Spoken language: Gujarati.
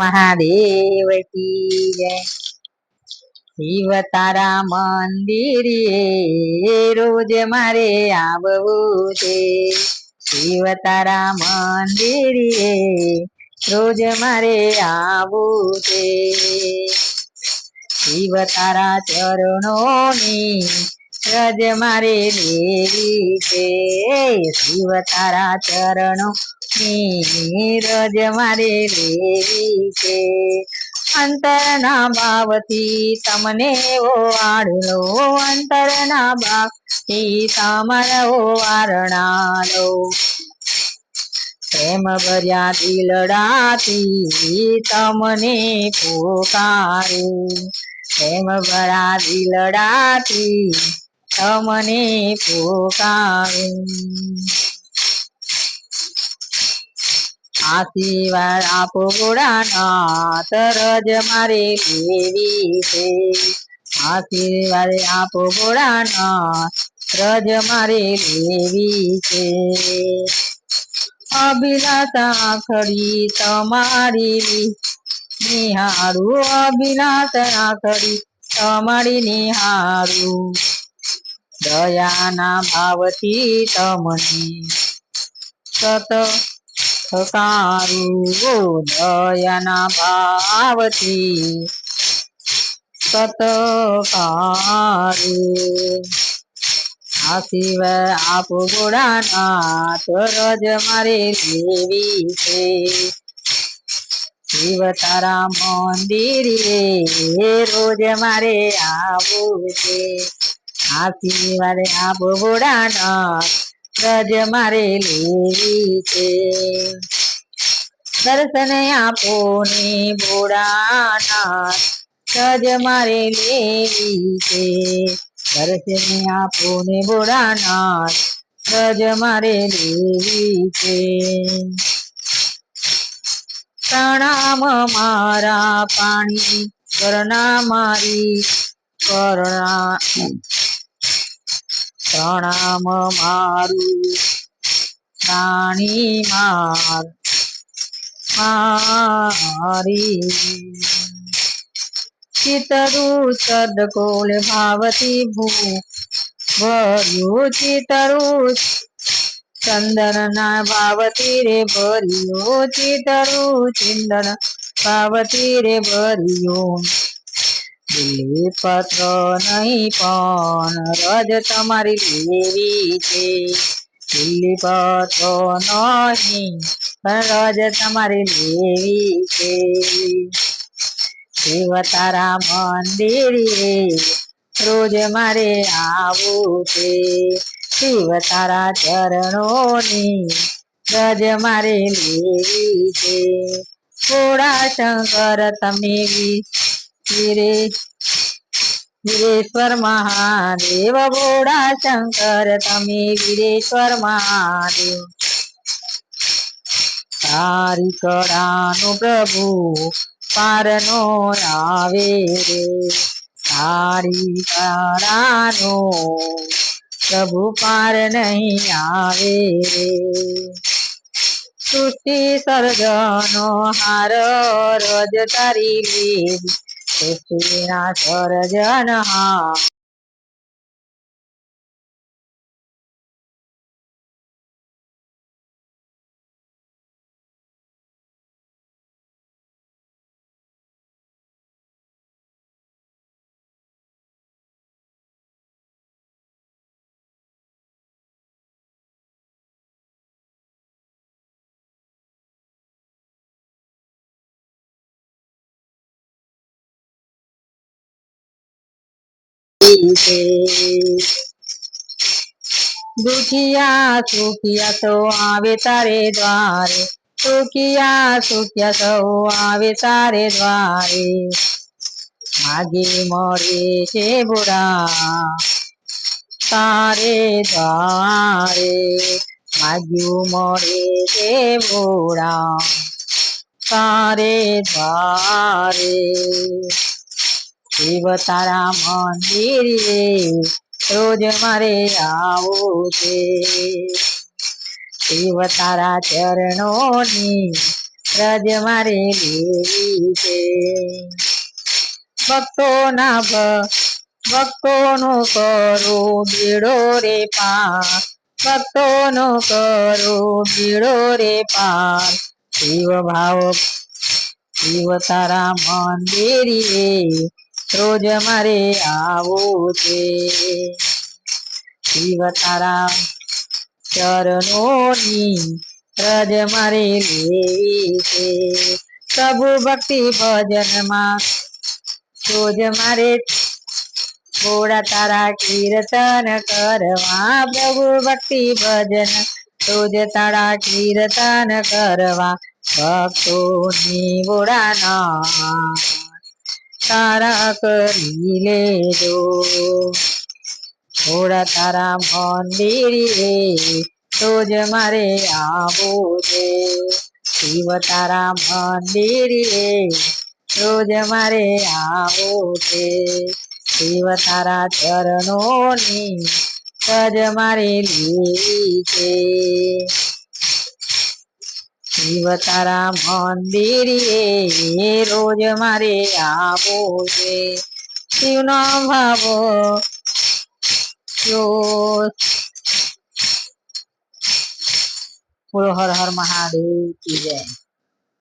મહાદેવ કી જય. શિવ તારા મંદિરે રોજ મારે આવવું છે. શિવ તારા મંદિર રોજ મારે આવવું છે. શિવ તારા ચરણોની રજ મારે લેવી છે. શિવ તારા ચરણો ની રજ મારે લેવી છે. અંતરના ભાવથી તમને ઓવાળલો અંતરના ભાવથી તમારો વારણાલો પ્રેમ ભર્યા દિલડાથી તમને પોકારે. પ્રેમ ભરા દિલડાથી તમને પોકારું. આશીર્વાદ આપો ભોળાનાથ, રજ મારે લેવી છે. આશીર્વાદ આપો ભોળાનાથ, રજ મારે લેવી છે. અભિલાષા ખડી તમારી નિહારું અભિલાષા ખડી તમારી નિહારું દયાના ભાવથી તમને સત હકારું દયાના ભાવથી સતકારું સિવાય આપો ગોળાનાથ રજ મારે દેવી છે શિવ તારા મંદિરે રોજ મારે આવું છે આશીર્વાદ આપો ગોળાનાથ રજ મારે લેવી છે. દર્શન આપો ને ભોળાનાથ રજ મારે લેવી છે. દર્શન આપો ને ભોળાનાથ રજ મારે લેવી છે. પ્રણામ મારા પાણી કરના મારી કરુણા. પ્રણામ મારું, પ્રાણી માર, મારી. ચિતરું સદકોલ ભાવતી ભૂ, ભર્યું ચિતરું. ચંદન ના ભાવતી રે ભર્યું ચિતરું, ચિંદન ભાવતી રે ભર્યું. દિલ્હી પત્રો નહીં પણ રજ તમારી લેવી છે. દિલ્હી પત્રો નહીં પણ રજ તમારી લેવી છે. શિવ તારા મંદિરે રોજ મારે આવું છે. શિવ તારા ચરણોની રજ મારે લેવી છે. થોડા શંકર તમે વીરે વીરેશ્વર મહાદેવ ભોળા શંકર તમે વીરેશ્વર મહાદેવ તારી કળાનો પ્રભુ પારનો આવે રે તારી કળાનો પ્રભુ પાર નહીં આવે રે સૃષ્ટિ સર્જનો હાર રજ તારી લેવી સૃષ્ટિના સર્જન હા છે દુખિયા સુખિયા તો આવે તારે દ્વારે સુખિયા સુખિયા સૌ આવે તારે દ્વારે માગે મળે છે બુડા તારે દ્વારે માગ્યું મળે છે બુડા તારે દ્વારે શિવ તારા મંદિરે રોજ મારે આવું છે. શિવ તારા ચરણોની રજ મારે લેવી છે. ભક્તોના ભક્તોનો કરો બીડો રે પાર. ભક્તોનો કરો બીડો રે પાર. શિવ ભાવ, શિવ તારા મંદિરે રોજ મારે આવું છે. શિવ તારા ચરણોની રજ મારે લેવી છે. પ્રભુ ભક્તિ ભજનમાં રોજ મારે થોડા તારા કીર્તન કરવા. પ્રભુ ભક્તિ ભજન રોજ તારા કીર્તન કરવા. ભક્તોની બોડાના તારા કરી લેજો. થોડા તારા મંદિરે રોજ મારે આવું છે. શિવ તારા મંદિરે રોજ મારે આવું છે. શિવ તારા ચરણોની સજ મારે લેવી છે. શિવ તારા મંદિરે રોજ મારે આવો છે. શિવનો ભાવો હર હર મહાદેવ કી જય.